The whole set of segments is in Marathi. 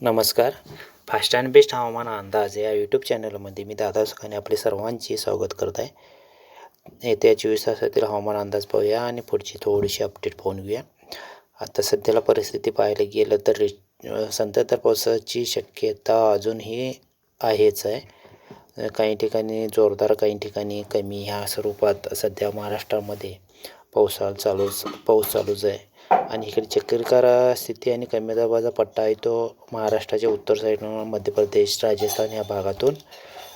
नमस्कार. फास्ट अँड बेस्ट हवामान अंदाज या यूट्यूब चॅनलमध्ये मी दादा सुखाने आपले सर्वांचे स्वागत करत आहे. येत्या चोवीस तासातील हवामान अंदाज पाहूया आणि पुढची थोडीशी अपडेट पाहून घेऊया. आता सध्याला परिस्थिती पाहायला गेलं तर रि- संततधार पावसाची शक्यता अजूनही आहेच आहे. काही ठिकाणी जोरदार काही ठिकाणी कमी. ह्या स्वरूपात सध्या महाराष्ट्रामध्ये पावसाळा चालूच पाऊस चालूच आहे. आणि इकडे चक्रीकार स्थिती आणि कमी दाबाचा पट्टा आहे. तो महाराष्ट्राच्या उत्तर साईडनं मध्य प्रदेश राजस्थान या भागातून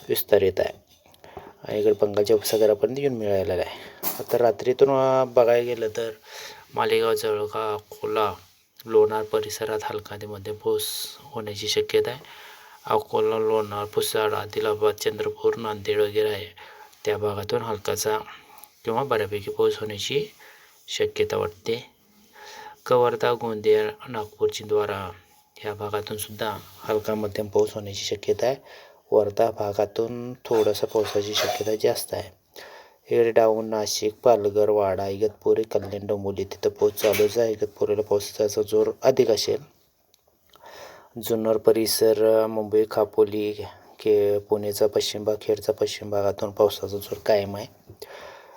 विस्तारित आहे. आणि इकडे बंगालच्या उपसागरापर्यंत येऊन मिळालेला आहे. आता रात्रीतून बघायला गेलं तर मालेगाव जळगाव अकोला लोणार परिसरात हलका ते मध्यम पाऊस होण्याची शक्यता आहे. अकोला लोणार पुसाड आदिलाबाद चंद्रपूर नांदेड वगैरे आहे. त्या भागातून हलकाचा किंवा बऱ्यापैकी पाऊस होण्याची शक्यता वाटते. कवर्धा गोंदिया नागपूर चिंदवारा ह्या भागातून सुद्धा हलका मध्यम पाऊस होण्याची शक्यता आहे. वर्धा भागातून थोडंसं पावसाची शक्यता जास्त आहे. इकडे डाऊन नाशिक पालघर वाडा इगतपुरी कल्याण डोंबोली तिथं पाऊस चालूच आहे. इगतपुरीला पावसाचा जोर अधिक असेल. जुन्नर परिसर मुंबई खापोली के पुणेचा पश्चिम भाग खेडचा पश्चिम भागातून पावसाचा जोर कायम आहे.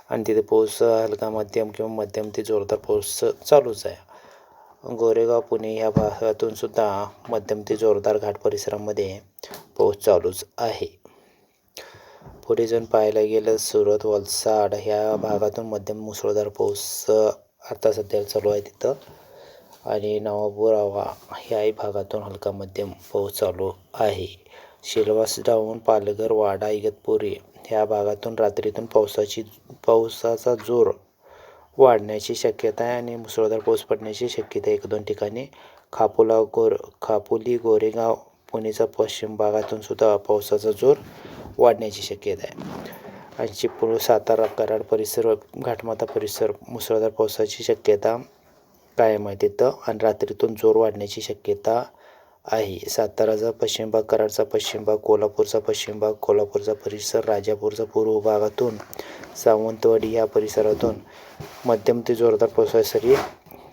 आणि तिथे पाऊस हलका मध्यम किंवा मध्यम ते जोरदार पाऊस चालूच आहे. गोरेगाव पुणे या भागातून सुद्धा मध्यम ते जोरदार घाट परिसरामध्ये पाऊस चालूच आहे. पुढे जाऊन पाहायला गेलं सुरत वलसाड ह्या भागातून मध्यम मुसळधार पाऊस आता सध्या चालू आहे तिथं. आणि नवापूर आवा ह्याही भागातून हलका मध्यम पाऊस चालू आहे. शिलवास डाऊन पालघर वाडा इगतपुरी ह्या भागातून रात्रीतून पावसाची पावसाचा जोर वाढण्याची शक्यता आहे आणि मुसळधार पाऊस पडण्याची शक्यता आहे. एक दोन ठिकाणी खापोला गोर खापोली गोरेगाव पुणेचा पश्चिम भागातून सुद्धा पावसाचा जोर वाढण्याची शक्यता आहे. आणि चिपळूण सातारा कराड परिसर घाटमाता परिसर मुसळधार पावसाची शक्यता कायम आहे तिथं आणि रात्रीतून जोर वाढण्याची शक्यता आहे. साताराचा पश्चिम भाग कराडचा पश्चिम भाग कोल्हापूरचा पश्चिम भाग कोल्हापूरचा परिसर राजापूरचा पूर्व भागातून सावंतवाडी या परिसरातून मध्यम ते जोरदार पावसासरी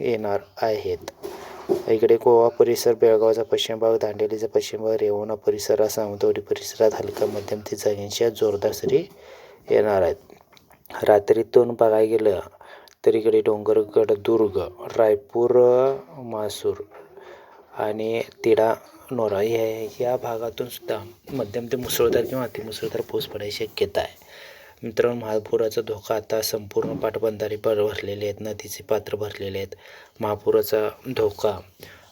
येणार आहेत. इकडे गोवा परिसर बेळगावचा पश्चिम भाग दांडेलीचा पश्चिम भाग रेवणा परिसरात सावंतवाडी परिसरात हलका मध्यम ते जागींच्या जोरदार सरी येणार आहेत. रात्रीतून बघायला गेलं तर इकडे डोंगरगड दुर्ग रायपूर मासूर आणि तिडा नोरा ह्या या भागातून सुद्धा मध्यम ते मुसळधार किंवा अतिमुसळधार पाऊस पडायची शक्यता आहे. मित्रांनो महापुराचा धोका आता संपूर्ण पाटबंधारे भर भरलेले आहेत नदीचे पात्र भरलेले आहेत. महापुराचा धोका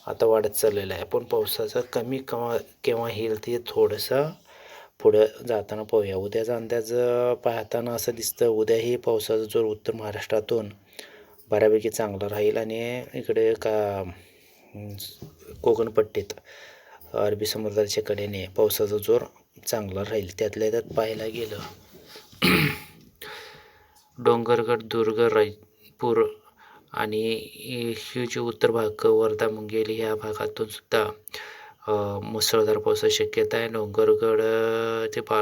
आता वाढत चाललेला आहे. पण पावसाचा कमी केव्हा केव्हा येईल ते थोडंसं पुढं जाताना पाहूया. उद्याचा अंदाज पाहताना असं दिसतं उद्याही पावसाचा जोर उत्तर महाराष्ट्रातून बऱ्यापैकी चांगला राहील आणि इकडे का कोकणपट्टीत अरबी समुद्राच्या कडेने पावसाचा जोर चांगला राहील. त्यातल्या त्यात पाहायला गेलं डोंगरगड दुर्ग रायपूर आणि हे जे उत्तर भाग वर्धा मुंगेली ह्या भागातून सुद्धा मुसळधार पावसाची शक्यता आहे. डोंगरगड ते बा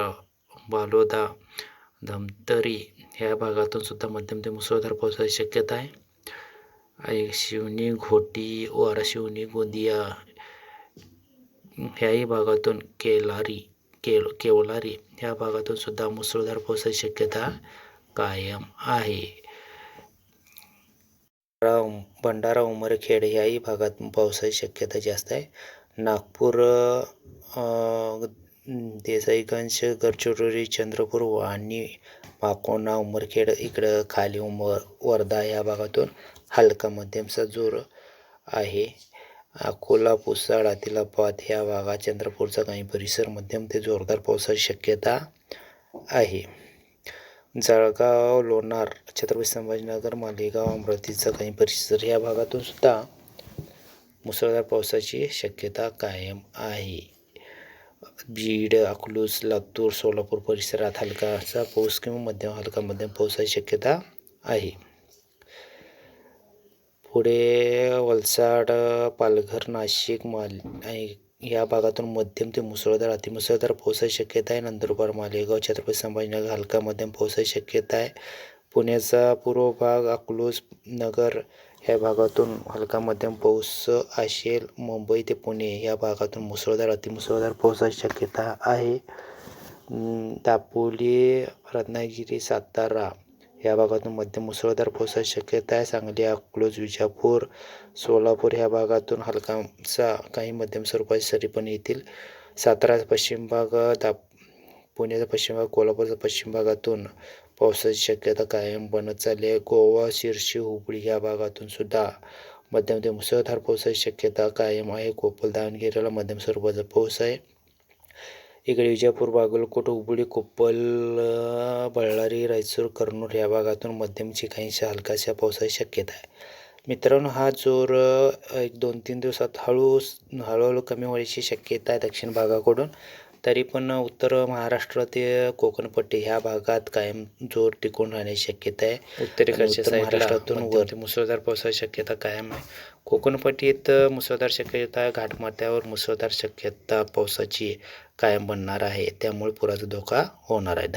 बालोदा धमतरी ह्या भागातून सुद्धा मध्यम ते मुसळधार पावसाची शक्यता आहे. शिवनी घोटी वारा शिवनी गोंदिया ह्याही भागातून केलारी केल केवलारी ह्या भागातून सुद्धा मुसळधार पावसाची शक्यता कायम आहे. भंडारा उमरखेड ह्याही भागात पावसाची शक्यता जास्त आहे. नागपूर देसाईगंज गडचिरोली चंद्रपूर आणि माकोणा उमरखेड इकडं खाली उमर वर्धा या भागातून हलका मध्यमचा जोर आहे. अकोला पुसाड आदिलाबाद ह्या भागात चंद्रपूरचा काही परिसर मध्यम ते जोरदार पावसाची शक्यता आहे. जळगाव लोणार छत्रपती संभाजीनगर मालेगाव अमरावतीचा काही परिसर या भागातून सुद्धा मुसळधार पावसाची शक्यता कायम आहे. बीड अकलूज लातूर सोलापूर परिसरात हलकाचा पाऊस किंवा मध्यम हलका मध्यम पावसाची शक्यता आहे. पुढे वलसाड पालघर नाशिक माल आणि या भागातून मध्यम ते मुसळधार अतिमुसळधार पावसाची शक्यता आहे. नंदुरबार मालेगाव छत्रपती संभाजीनगर हलका मध्यम पावसाची शक्यता आहे. पुण्याचा पूर्व भाग अकलूज नगर ह्या भागातून हलका मध्यम पाऊस असेल. मुंबई ते पुणे या भागातून मुसळधार अतिमुसळधार पावसाची शक्यता आहे. दापोली रत्नागिरी सातारा या भागातून मध्यम मुसळधार पावसाची शक्यता आहे. सांगली अकलूज विजापूर सोलापूर ह्या भागातून हलकासा काही मध्यम स्वरूपाची सरी पण येतील. सातारा पश्चिम भाग दाप पुण्याचा पश्चिम भाग कोल्हापूरचा पश्चिम भागातून पावसाची शक्यता कायम बनत चालली आहे. गोवा शिर्शी हुबळी या भागातून सुद्धा मध्यम ते मुसळधार पावसाची शक्यता कायम आहे. कोपल दावणगिरीला मध्यम स्वरूपाचा पाऊस आहे. इकडे विजापूर बागलकोट हुबळी कोप्पल बळ्ळारी रायचूर कर्नूल या भागातून मध्यमची काहीशा हलकाशा पावसाची शक्यता आहे. मित्रांनो हा जोर एक दोन तीन दिवसात हळू हळूहळू कमी होण्याची शक्यता आहे दक्षिण भागाकडून. तरी पण उत्तर महाराष्ट्र ते कोकणपट्टी ह्या भागात कायम जोर टिकून राहण्याची शक्यता आहे. उत्तरेकडच्या उत्तर महाराष्ट्रातून वर मुसळधार पावसाची शक्यता कायम आहे. कोकणपट्टीत मुसळधार शक्यता घाटमाथ्यावर मुसळधार शक्यता पावसाची कायम बनणार आहे. त्यामुळे पुराचा धोका होणार आहे.